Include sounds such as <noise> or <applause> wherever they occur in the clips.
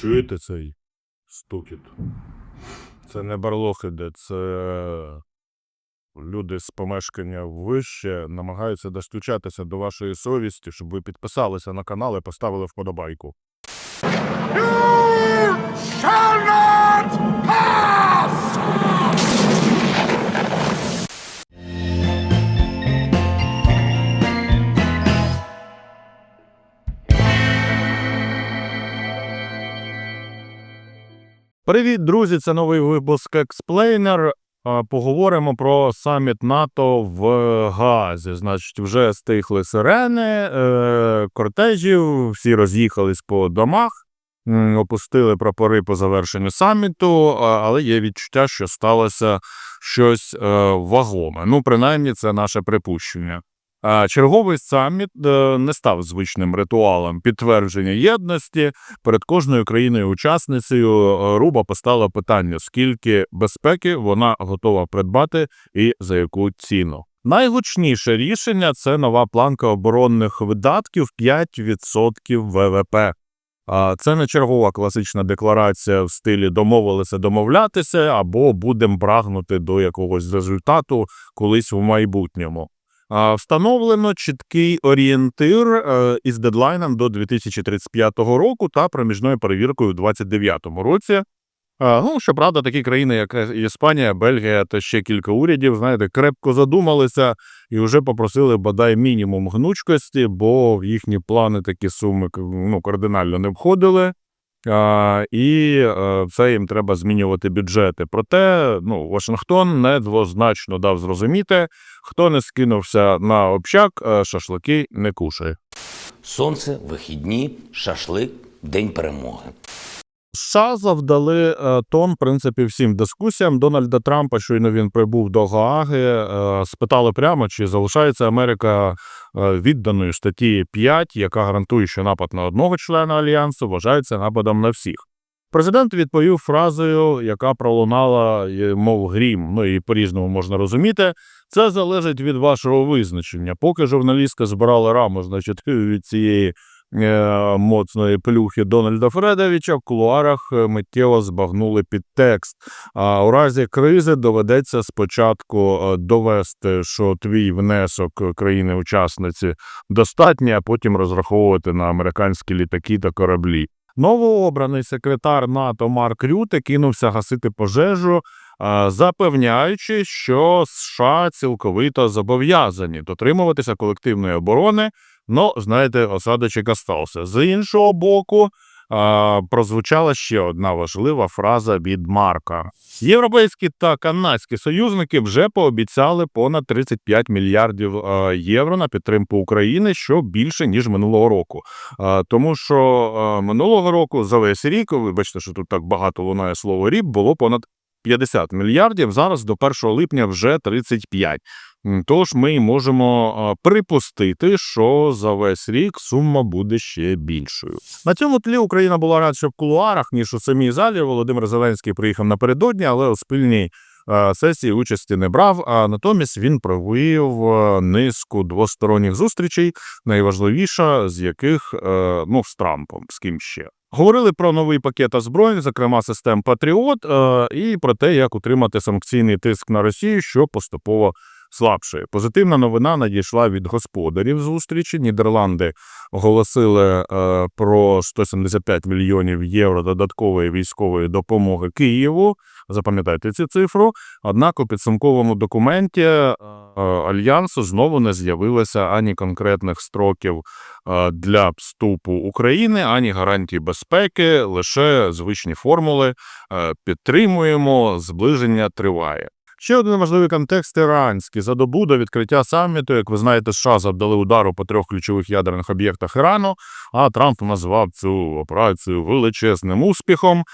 Чуєте цей стукіт? Це не барлох іде, це люди з помешкання вище намагаються достучатися до вашої совісті, щоб ви підписалися на канал і поставили вподобайку. Привіт, друзі! Це новий випуск Explainer. Поговоримо про саміт НАТО в Газі. Значить, вже стихли сирени, е, кортежів, всі роз'їхались по домах, опустили прапори по завершенню саміту, але є відчуття, що сталося щось е, вагоме. Ну, принаймні, це наше припущення. Черговий саміт е, не став звичним ритуалом підтвердження єдності перед кожною країною-учасницею е, Руба постала питання, скільки безпеки вона готова придбати і за яку ціну. Найгучніше рішення це нова планка оборонних видатків 5% ВВП. Це не чергова класична декларація в стилі домовилися домовлятися або будемо прагнути до якогось результату колись в майбутньому. Встановлено чіткий орієнтир е, із дедлайном до 2035 року та проміжною перевіркою у 2029 році. Ну, щоправда, такі країни, як е, Іспанія, Бельгія та ще кілька урядів, знаєте, крепко задумалися і вже попросили бодай мінімум гнучкості, бо в їхні плани такі суми ну, кардинально не входили. І е, це їм треба змінювати бюджети. Проте ну, Вашингтон недвозначно дав зрозуміти, хто не скинувся на общак, е, шашлики не кушає. Сонце, вихідні, шашлик, день перемоги. США завдали е, тон, в принципі, всім дискусіям. Дональда Трампа, щойно він прибув до Гааги, е, спитали прямо, чи залишається Америка е, відданою статті 5, яка гарантує, що напад на одного члена альянсу вважається нападом на всіх. Президент відповів фразою, яка пролунала, мов грім. Ну і по-різному можна розуміти. Це залежить від вашого визначення. Поки журналістка збирала раму, значить, <laughs> від цієї моцної плюхи Дональда Фредовича в кулуарах е, миттєво збагнули підтекст. А у разі кризи доведеться спочатку е, довести, що твій внесок е, країни-учасниці достатній, а потім розраховувати на американські літаки та кораблі. Новообраний секретар НАТО Марк Рюте кинувся гасити пожежу, е, запевняючи, що США цілковито зобов'язані дотримуватися колективної оборони. Ну, знаєте, осадочок остався. З іншого боку, а, прозвучала ще одна важлива фраза від Марка. Європейські та канадські союзники вже пообіцяли понад 35 мільярдів е, євро на підтримку України, що більше ніж минулого року. Е, Тому що е, минулого року за весь рік, вибачте, що тут так багато лунає слово рік, було понад 50 мільярдів. Зараз до 1 липня вже 35. Тож ми можемо припустити, що за весь рік сума буде ще більшою. На цьому тлі Україна була радше в кулуарах, ніж у самій залі. Володимир Зеленський приїхав напередодні, але у спільній сесії участі не брав. А натомість він провів низку двосторонніх зустрічей, найважливіша з яких е, ну з Трампом, з ким ще. Говорили про новий пакет озброєнь, зокрема систем Патріот, е, і про те, як утримати санкційний тиск на Росію, що поступово слабшає. Позитивна новина надійшла від господарів зустрічі. Нідерланди оголосили е, про 175 мільйонів євро додаткової військової допомоги Києву. Запам'ятайте цю цифру. Однак у підсумковому документі е, альянсу знову не з'явилося ані конкретних строків е, для вступу України, ані гарантій безпеки, лише звичні формули. Підтримуємо, зближення триває. Ще один важливий контекст іранський. За добу до відкриття саміту, як ви знаєте, США завдали удару по трьох ключових ядерних об'єктах Ірану, а Трамп назвав цю операцію величезним успіхом.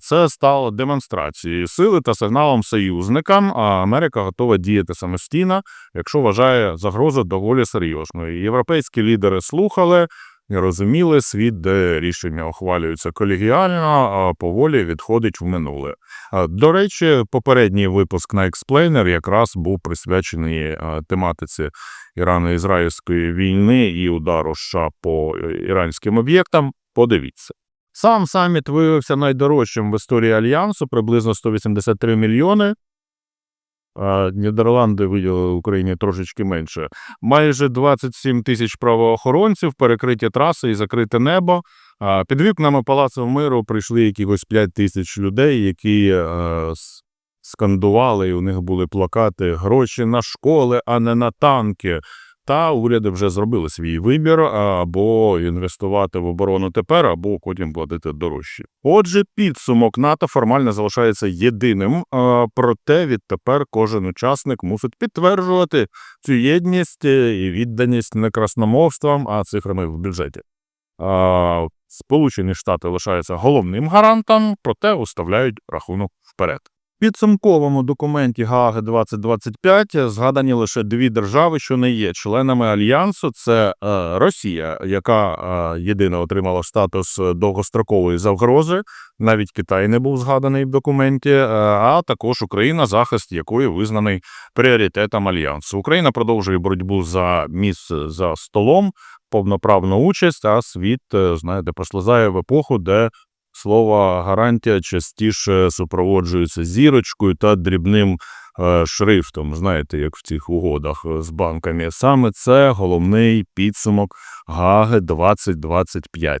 Це стало демонстрацією сили та сигналом союзникам. А Америка готова діяти самостійно, якщо вважає загрозу доволі серйозною. Європейські лідери слухали. Розуміли світ, де рішення ухвалюються колегіально, а поволі відходить в минуле. До речі, попередній випуск на Explainer якраз був присвячений тематиці Ірано-Ізраїльської війни і удару США по е, іранським об'єктам. Подивіться. Сам саміт виявився найдорожчим в історії альянсу, приблизно 183 мільйони. А Нідерланди виділили Україні трошечки менше. Майже 27 тисяч правоохоронців, перекриті траси і закрите небо. А Під вікнами Палацу миру прийшли якихось 5 тисяч людей, які е, скандували, і у них були плакати гроші на школи, а не на танки. Та уряди вже зробили свій вибір або інвестувати в оборону тепер, або потім платити дорожче. Отже, підсумок НАТО формально залишається єдиним, проте відтепер кожен учасник мусить підтверджувати цю єдність е, і відданість не красномовствам, а цифрами в бюджеті. Сполучені Штати лишаються головним гарантом, проте уставляють рахунок вперед. Підсумковому документі Гааги 2025 згадані лише дві держави, що не є членами альянсу. Це е, Росія, яка е, єдина отримала статус довгострокової загрози. Навіть Китай не був згаданий в документі, е, а також Україна, захист якої визнаний пріоритетом альянсу. Україна продовжує боротьбу за місце за столом, повноправну участь, а світ, е, знаєте, прослизає в епоху, де слово гарантія частіше супроводжується зірочкою та дрібним е, шрифтом. Знаєте, як в цих угодах е, з банками. Саме це головний підсумок Гаги 2025.